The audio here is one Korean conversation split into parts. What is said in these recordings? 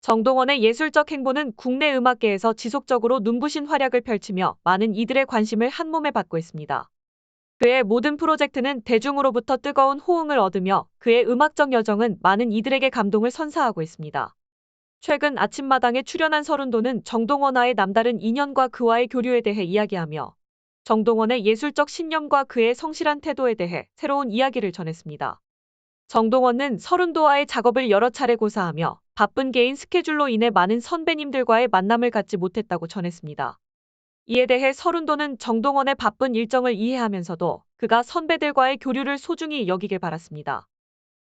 정동원의 예술적 행보는 국내 음악계에서 지속적으로 눈부신 활약을 펼치며 많은 이들의 관심을 한몸에 받고 있습니다. 그의 모든 프로젝트는 대중으로부터 뜨거운 호응을 얻으며 그의 음악적 여정은 많은 이들에게 감동을 선사하고 있습니다. 최근 아침마당에 출연한 서른도는 정동원와의 남다른 인연과 그와의 교류에 대해 이야기하며 정동원의 예술적 신념과 그의 성실한 태도에 대해 새로운 이야기를 전했습니다. 정동원은 서른도와의 작업을 여러 차례 고사하며 바쁜 개인 스케줄로 인해 많은 선배님들과의 만남을 갖지 못했다고 전했습니다. 이에 대해 서른도는 정동원의 바쁜 일정을 이해하면서도 그가 선배들과의 교류를 소중히 여기길 바랐습니다.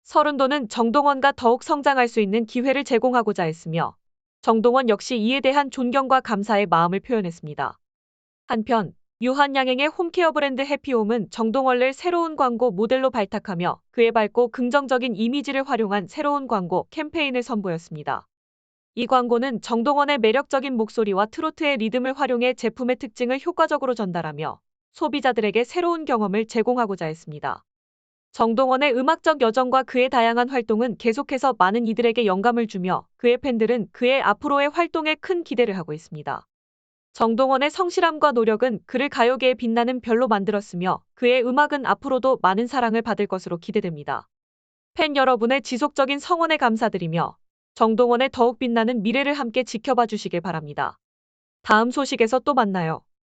서른도는 정동원과 더욱 성장할 수 있는 기회를 제공하고자 했으며 정동원 역시 이에 대한 존경과 감사의 마음을 표현했습니다. 한편 유한양행의 홈케어 브랜드 해피홈은 정동원을 새로운 광고 모델로 발탁하며 그의 밝고 긍정적인 이미지를 활용한 새로운 광고 캠페인을 선보였습니다. 이 광고는 정동원의 매력적인 목소리와 트로트의 리듬을 활용해 제품의 특징을 효과적으로 전달하며 소비자들에게 새로운 경험을 제공하고자 했습니다. 정동원의 음악적 여정과 그의 다양한 활동은 계속해서 많은 이들에게 영감을 주며 그의 팬들은 그의 앞으로의 활동에 큰 기대를 하고 있습니다. 정동원의 성실함과 노력은 그를 가요계에 빛나는 별로 만들었으며 그의 음악은 앞으로도 많은 사랑을 받을 것으로 기대됩니다. 팬 여러분의 지속적인 성원에 감사드리며 정동원의 더욱 빛나는 미래를 함께 지켜봐 주시길 바랍니다. 다음 소식에서 또 만나요.